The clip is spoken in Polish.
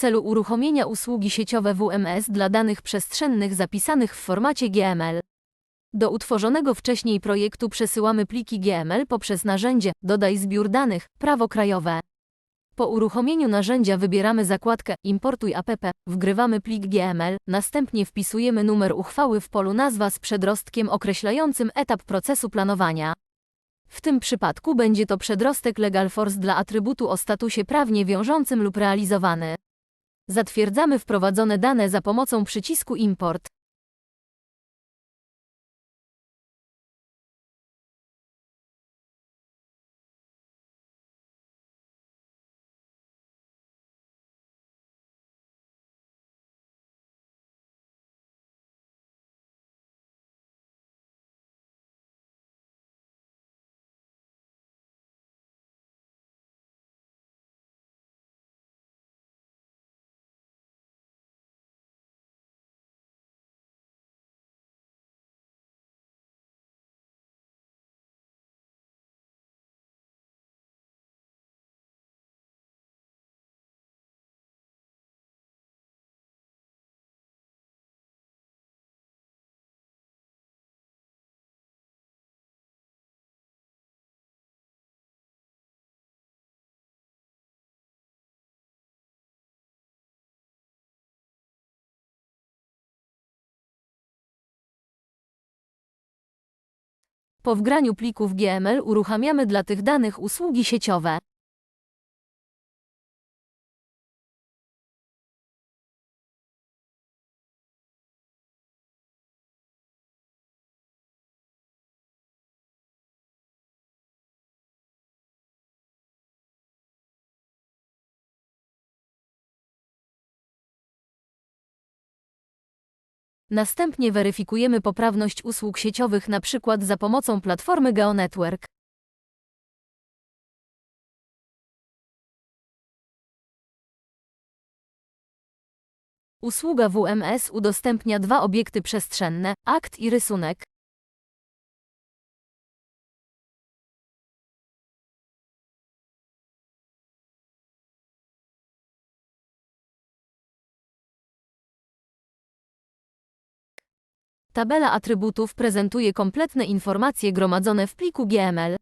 celu uruchomienia usługi sieciowe WMS dla danych przestrzennych zapisanych w formacie GML. Do utworzonego wcześniej projektu przesyłamy pliki GML poprzez narzędzie Dodaj zbiór danych, prawo krajowe. Po uruchomieniu narzędzia wybieramy zakładkę Importuj app, wgrywamy plik GML, następnie wpisujemy numer uchwały w polu nazwa z przedrostkiem określającym etap procesu planowania. W tym przypadku będzie to przedrostek LegalForce dla atrybutu o statusie prawnie wiążącym lub realizowany. Zatwierdzamy wprowadzone dane za pomocą przycisku Import. Po wgraniu plików GML uruchamiamy dla tych danych usługi sieciowe. Następnie weryfikujemy poprawność usług sieciowych np. za pomocą platformy GeoNetwork. Usługa WMS udostępnia dwa obiekty przestrzenne, akt i rysunek. Tabela atrybutów prezentuje kompletne informacje gromadzone w pliku GML.